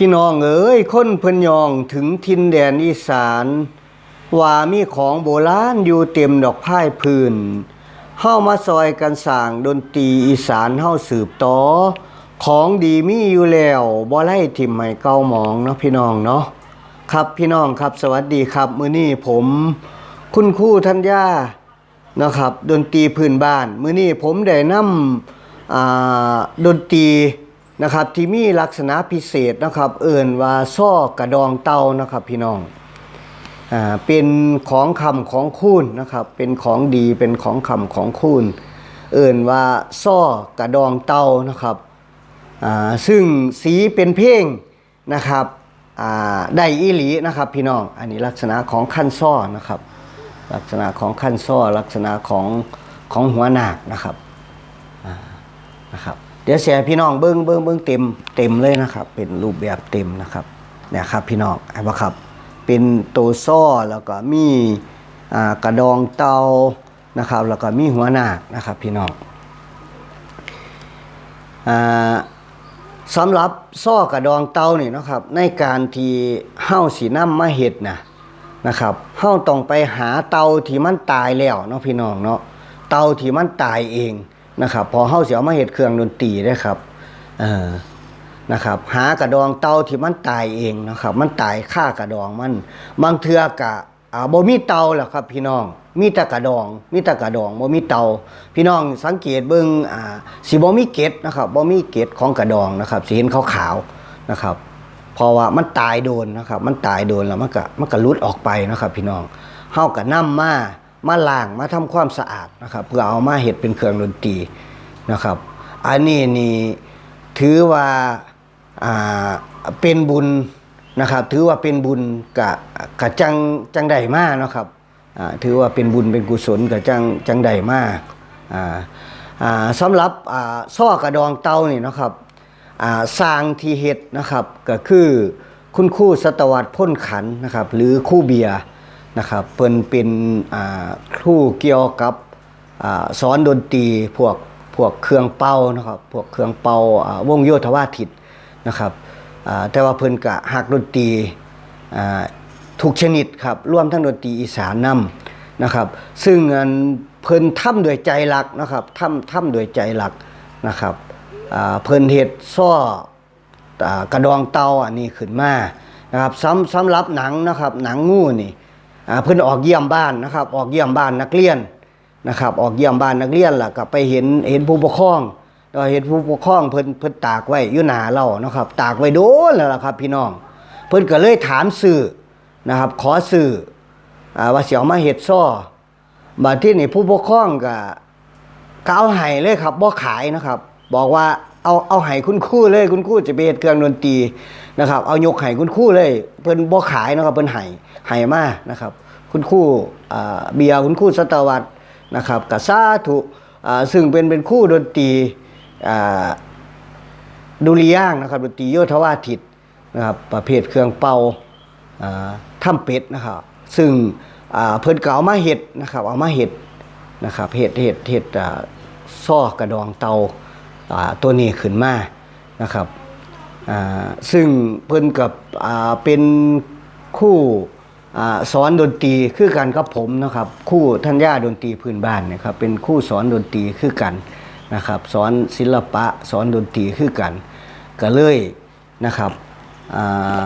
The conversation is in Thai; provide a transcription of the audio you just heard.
พี่น้องเอ๋ยคนเพิ่นยองถึงทินแดนอีสาน ว่ามีของโบราณอยู่เต็มดอกพ่ายพื้นเฮามาซอยกันสร้างดนตรีอีสานเฮาสืบต่อ ของดีมีอยู่แล้วบ่ไล่ทิมให้เก่าหมองเนาะพี่น้องเนาะครับพี่น้องครับสวัสดีครับ มื้อนี้ผม คุณครูธัญญานะครับ ดนตรีพื้นบ้าน มื้อนี้ผมได้นำอ่าดนตรี นะครับที่มีลักษณะพิเศษนะครับ เอิ่นว่าซ้อกระดองเตานะครับพี่น้องอ่าเป็นของคำของคูณนะครับ เป็นของดีเป็นของคำของคูณเอิ่นว่าซ้อกระดองเตานะครับอ่าซึ่งสีเป็นเพลงนะครับอ่าได้อีหลีนะครับพี่น้องอันนี้ลักษณะของขั้นซ้อนะครับ ลักษณะของขั้นซ้อลักษณะของของหัวหนากนะครับอ่านะครับ เดี๋ยวเสียพี่น้องเบิ้งเบิ้งเบิ้งเต็มเต็มเลยนะครับ เป็นรูปแบบเต็มนะครับเนี่ยครับพี่น้องเห็นปะครับ เป็นตัวซ้อแล้วก็มีกระดองเตานะครับ แล้วก็มีหัวหนากนะครับพี่น้องอสำหรับซ้อกระดองเตานี่นะครับ ในการที่เฮ้าสีน้ำมาเห็ดนะนะครับเฮ้าต้องไปหาเตาที่มันตายแล้วเนาะพี่น้องเนาะเตาที่มันตายเอง นะครับพอเฮ้าเสียมาเห็ดเครื่องดนตรีได้ครับเออนะครับหากระดองเตาที่มันตายเองนะครับ มันตายค่ากระดองมัน บางเทือกะอ่าบ่มีเตาแหละครับ พี่น้อง มีแต่กระดอง มีแต่กระดองบ่มีเตา พี่น้องสังเกตเบิ่งอ่าสิบ่มีเกล็ดนะครับบ่มีเกล็ดของกระดองนะครับสิเห็นขาวๆนะครับเพราะว่ามันตายโดนนะครับ มันตายโดนแล้วมันก็มันก็หลุดออกไปนะครับ พี่น้องเฮาก็นำมา มาล้างมาทำความสะอาดนะครับ เพื่อเอามาเฮ็ดเป็นเครื่องดนตรีนะครับ อันนี้นี่ถือว่าอ่าเป็นบุญนะครับ ถือว่าเป็นบุญกะกะจังจังใดมากนะครับอ่าถือว่าเป็นบุญเป็นกุศลกะจังจังใดมากอ่าอ่าสำหรับอ่าซ้อกระดองเตานี่นะครับอ่าสร้างที่เฮ็ดนะครับก็คือคุณครูสตวัตพ่นขันนะครับ หรือคู่เบียร์ นะครับเพิ่นเป็นอ่าครูเกี่ยวกับอ่าสอนดนตรีพวกพวกเครื่องเป่านะครับพวกเครื่องเป่าอ่าวงโยธวาทิตนะครับอ่าแต่ว่าเพิ่นก็หักดนตรีอ่าทุกชนิดครับรวมทั้งดนตรีอีสานนำนะครับซึ่งอันเพิ่นทำด้วยใจรักนะครับทำทำด้วยใจรักนะครับอ่าเพิ่นเฮ็ดซ้อกระดองเตาอันนี้ขึ้นมานะครับสำสำหรับหนังนะครับหนังงูนี่ เพิ่นออกเยี่ยมบ้านนะครับ ออกเยี่ยมบ้านนักเรียนนะครับ ออกเยี่ยมบ้านนักเรียนล่ะก็ไปเห็นเห็นผู้ปกครองก็เห็นผู้ปกครองเพิ่นเพิ่นตากไว้อยู่หนาเรานะครับ ตากไว้โดนแล้วล่ะครับ พี่น้อง เพิ่นก็เลยถามซื้อนะครับ ขอซื้ออ่าว่าสิเอามาเฮ็ดซ้อบัดที่นี่ผู้ปกครองก็ก็เอาไห้เลยครับบ่ขายนะครับ บอกว่าเอาเอาไห้คุณคู่เลยคุณคู่จะไปเฮ็ดเครื่องดนตรีนะครับ เอายกไห้คุณคู่เลยเพิ่นบ่ขายนะครับเพิ่นไห้ไห้มานะครับ คุณคู่เบียร์คุณคู่สตวัตนะครับกสาธุซึ่งเป็นเป็นคู่ดนตรีดุริยางนะครับดนตรีโยธวาทิตนะครับประเภทเครื่องเป่าถ้ำเป็ดนะครับซึ่งเพิ่นก็เอามาเฮ็ดนะครับเอามาเฮ็ดนะครับเห็ดเห็ดเห็ดซ้อกระดองเตา ตัวนี้ขึ้นมานะครับซึ่งเพิ่นกับเป็นคู่สอนดนตรีคือกันกับผมนะครับคู่ทัญญาดนตรีพื้นบ้านนะครับเป็นคู่สอนดนตรีคือกันนะครับสอนศิลปะสอนดนตรีคือกันก็เลยนะครับอ่า